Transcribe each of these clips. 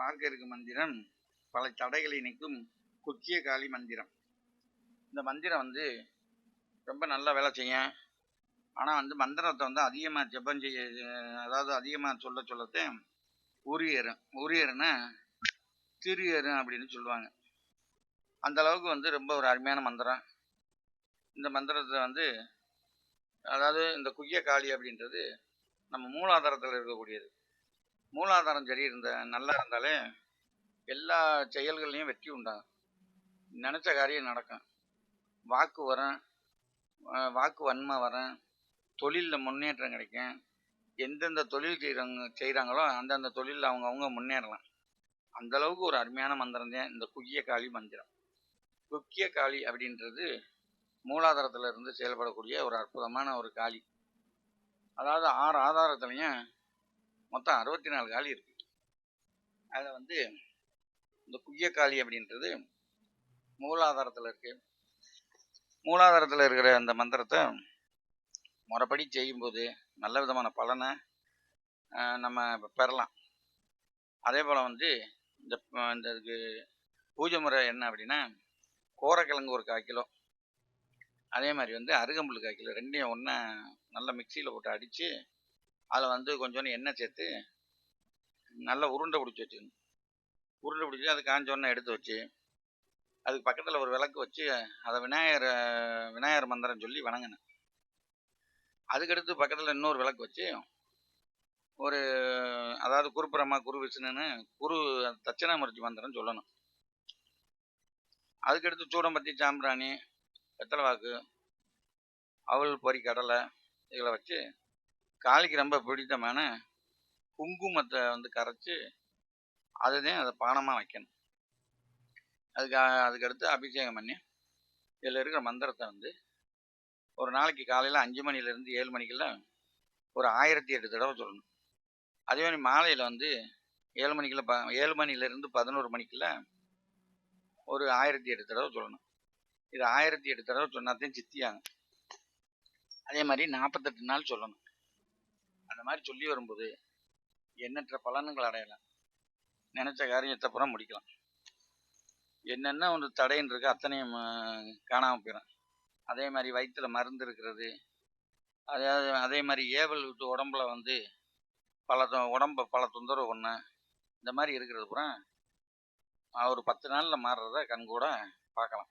பார்க்க இருக்கும் மந்திரம் பல தடைகளை நிற்கும் குக்கிய காளி மந்திரம். இந்த மந்திரம் வந்து ரொம்ப நல்லா வேலை செய்யும். ஆனால் வந்து மந்திரத்தை வந்து அதிகமாக ஜெபம் செய்ய அதாவது அதிகமாக சொல்ல சொல்லத்தே உரியரும் உரியருன்னா திரியரும் அப்படின்னு சொல்லுவாங்க. அந்த அளவுக்கு வந்து ரொம்ப ஒரு அருமையான மந்திரம். இந்த மந்திரத்தை வந்து அதாவது இந்த குய்ய காளி அப்படின்றது நம்ம மூலாதாரத்தில் இருக்கக்கூடியது. மூலாதாரம் சரி இருந்த நல்லா இருந்தாலே எல்லா செயல்கள்லையும் வெற்றி உண்டாகும். நினச்ச காரியம் நடக்கும். வாக்கு வரும். வாக்கு வன்மை வரும். தொழிலில் முன்னேற்றம் கிடைக்கும். எந்தெந்த தொழில் செய்கிறாங்க செய்கிறாங்களோ அந்தந்த தொழிலில் அவங்கவுங்க முன்னேறலாம். அந்த அளவுக்கு ஒரு அருமையான மந்திரம் தான் இந்த குக்கிய காளி மந்திரம். குக்கிய காளி அப்படின்றது மூலாதாரத்தில் இருந்து செயல்படக்கூடிய ஒரு அற்புதமான ஒரு காளி. அதாவது ஆறு ஆதாரத்துலையும் மொத்தம் அறுபத்தி நாலு காளி இருக்கு. அதில் வந்து இந்த குய்ய காளி அப்படின்றது மூலாதாரத்தில் இருக்கு. மூலாதாரத்தில் இருக்கிற அந்த மந்திரத்தை முறைப்படி செய்யும்போது நல்ல விதமான பலனை நம்ம பெறலாம். அதே போல் வந்து இந்த இந்த இதுக்கு பூஜை முறை என்ன அப்படின்னா கோரக்கிழங்கு ஒரு கால் கிலோ. அதே மாதிரி வந்து அருகம்புல் கால் கிலோ. ரெண்டையும் ஒன்றா நல்லா மிக்சியில் போட்டு அடித்து அதில் வந்து கொஞ்சோண்டு எண்ணெய் சேர்த்து நல்லா உருண்டை பிடிச்சி வச்சுக்கணும். உருண்டை பிடிச்சி அது காஞ்சோன்னே எடுத்து வச்சு அதுக்கு பக்கத்தில் ஒரு விளக்கு வச்சு அதை விநாயகர் விநாயகர் மந்திரம் சொல்லி வணங்கினேன் அதுக்கடுத்து பக்கத்தில் இன்னொரு விளக்கு வச்சு ஒரு அதாவது குருபரமா குரு விஷ்ணுன்னு குரு தட்சிணாமூர்த்தி மந்திரம் சொல்லணும். அதுக்கடுத்து சூடம்பத்தி சாம்பிராணி வெத்தலைவாக்கு அவல் பொறி கடலை இதில் வச்சு காளிக்கு ரொம்ப பிடித்தமான குங்குமத்தை வந்து கரைச்சி அதுதான் அதை பானமாக வைக்கணும். அதுக்கு அதுக்கடுத்து அபிஷேகம் பண்ணி இதில் இருக்கிற மந்திரத்தை வந்து ஒரு நாளைக்கு காலையில் அஞ்சு மணிலேருந்து ஏழு மணிக்கெல்லாம் ஒரு ஆயிரத்தி எட்டு தடவை சொல்லணும். அதே மாதிரி மாலையில் வந்து ஏழு மணிக்குள்ள ப ஏழு மணிலேருந்து பதினோரு மணிக்குள்ள ஒரு ஆயிரத்தி எட்டு தடவை சொல்லணும். இது ஆயிரத்தி எட்டு தடவை சொன்னாத்தையும் சித்தியாங்க. அதே மாதிரி நாற்பத்தெட்டு நாள் சொல்லணும். அந்த மாதிரி சொல்லி வரும்போது எண்ணற்ற பலன்கள் அடையலாம். நினைச்ச காரியத்தை பூரா முடிக்கலாம். என்னென்ன ஒன்று தடைன்னு இருக்கு அத்தனையும் காணாமல் போயிடும் அதே மாதிரி வயிற்றில் மருந்து இருக்கிறது அதாவது அதே மாதிரி ஏவல் விட்டு உடம்புல வந்து பல தொ- உடம்ப பல தொந்தரவு ஒன்று இந்த மாதிரி இருக்கிறது பூரா ஒரு பத்து நாளில் மாறுறத கண்கூட பார்க்கலாம்.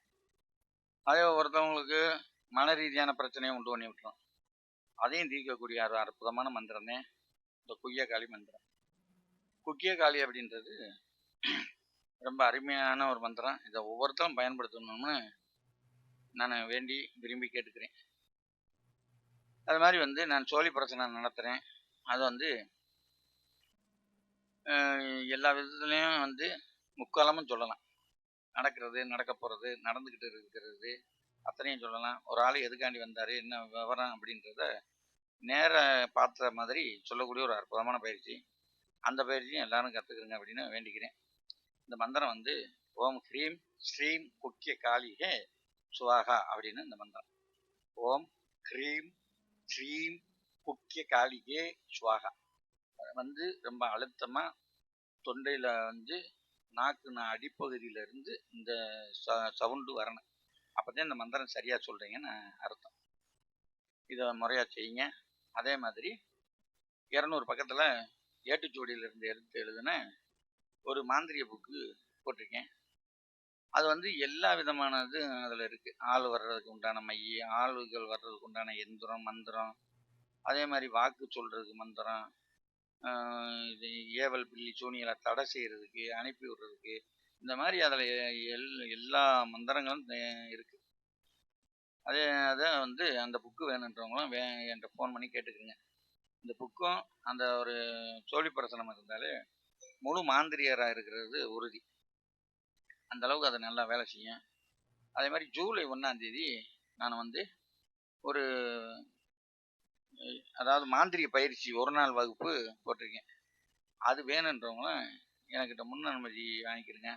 அதே ஒருத்தவங்களுக்கு மன ரீதியான பிரச்சனையை உண்டு பண்ணி விட்டுரும். அதையும் தீர்க்கக்கூடிய ஒரு அற்புதமான மந்திரமே இந்த குய்யகாளி மந்திரம். குக்கியகாளி அப்படின்றது ரொம்ப அருமையான ஒரு மந்திரம். இதை ஒவ்வொருத்தரும் பயன்படுத்தணும்னு நான் வேண்டி விரும்பி கேட்டுக்கிறேன். அது மாதிரி வந்து நான் சோழி பிரச்சனை நடத்துகிறேன் அது வந்து எல்லா விதத்துலேயும் வந்து முக்காலமும் சொல்லலாம். நடக்கிறது நடக்க போகிறது நடந்துக்கிட்டு இருக்கிறது அத்தனையும் சொல்லலாம். ஒரு ஆள் எதுக்காண்டி வந்தார்? என்ன விவரம் அப்படின்றத நேர பார்த்த மாதிரி சொல்லக்கூடிய ஒரு அற்புதமான பயிற்சி. அந்த பயிற்சியும் எல்லாரும் கற்றுக்குறங்க அப்படின்னு வேண்டிக்கிறேன். இந்த மந்திரம் வந்து ஓம் ஹ்ரீம் ஸ்ரீம் குக்கிய காளிகே சுவாகா அப்படின்னு இந்த மந்திரம். ஓம் ஹ்ரீம் ஸ்ரீம் குக்கிய காளிகே சுவாகா. வந்து ரொம்ப அழுத்தமாக தொண்டையில் வந்து நாக்கு நான் அடிப்பகுதியிலேருந்து இந்த ச சவுண்டு வரணும். அப்போ தான் இந்த மந்திரம் சரியாக சொல்கிறீங்கன்னு அர்த்தம். இதை முறையாக செய்யுங்க. அதே மாதிரி இரநூறு பக்கத்தில் ஏட்டுச்சுவடியிலிருந்து எடுத்து எழுதுன ஒரு மாந்திரிய புக்கு போட்டிருக்கேன். அது வந்து எல்லா விதமானது அதில் இருக்குது ஆள் வர்றதுக்கு உண்டான மைய ஆளுகள் வர்றதுக்கு உண்டான எந்திரம் மந்திரம். அதே மாதிரி வாக்கு சொல்கிறதுக்கு மந்திரம். இது ஏவல் பில்லி சூனியலை தடை செய்கிறதுக்கு அனுப்பி விடுறதுக்கு இந்த மாதிரி அதில் எல் எல்லா மந்திரங்களும் இருக்குது இருக்கு. அதே அதை வந்து அந்த புக்கு வேணுன்றவங்களும் வே என்கிட்ட ஃபோன் பண்ணி கேட்டுக்குங்க. இந்த புக்கும் அந்த ஒரு சோழி பிரசனம் இருந்தாலே முழு மாந்திரியராக இருக்கிறது உறுதி. அந்த அளவுக்கு அது நல்லா வேலை செய்யும். அதே மாதிரி ஜூலை ஒன்றாந்தேதி நான் வந்து ஒரு அதாவது மாந்திரிய பயிற்சி ஒரு நாள் வகுப்பு போட்டிருக்கேன். அது வேணுன்றவங்களும் எனக்கிட்ட முன் அனுமதி வாங்கிக்கிறேங்க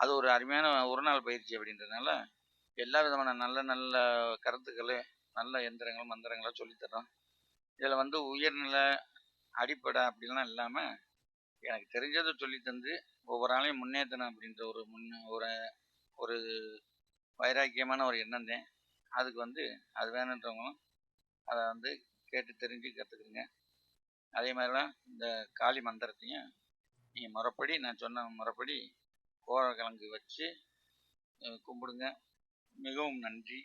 அது ஒரு அருமையான ஒரு நாள் பயிற்சி அப்படின்றதுனால எல்லா விதமான நல்ல நல்ல கருத்துக்கள் நல்ல எந்திரங்கள் மந்திரங்களை சொல்லித்தரோம் இதில் வந்து உயர்நிலை அடிப்படை அப்படிலாம் இல்லாமல் எனக்கு தெரிஞ்சதை சொல்லி தந்து ஒவ்வொரு ஆளையும் முன்னேற்றணும் அப்படின்ற ஒரு முன்ன ஒரு ஒரு வைராக்கியமான ஒரு எண்ணம் தான். அதுக்கு வந்து அது வேணுன்றவங்களும் அதை வந்து கேட்டு தெரிஞ்சு கற்றுக்குங்க அதே மாதிரிலாம் இந்த காளி மந்திரத்தையும் நீங்கள் முறைப்படி நான் சொன்ன முறைப்படி கோழக்கிழங்கு வச்சு கும்பிடுங்க. மிகவும் நன்றி.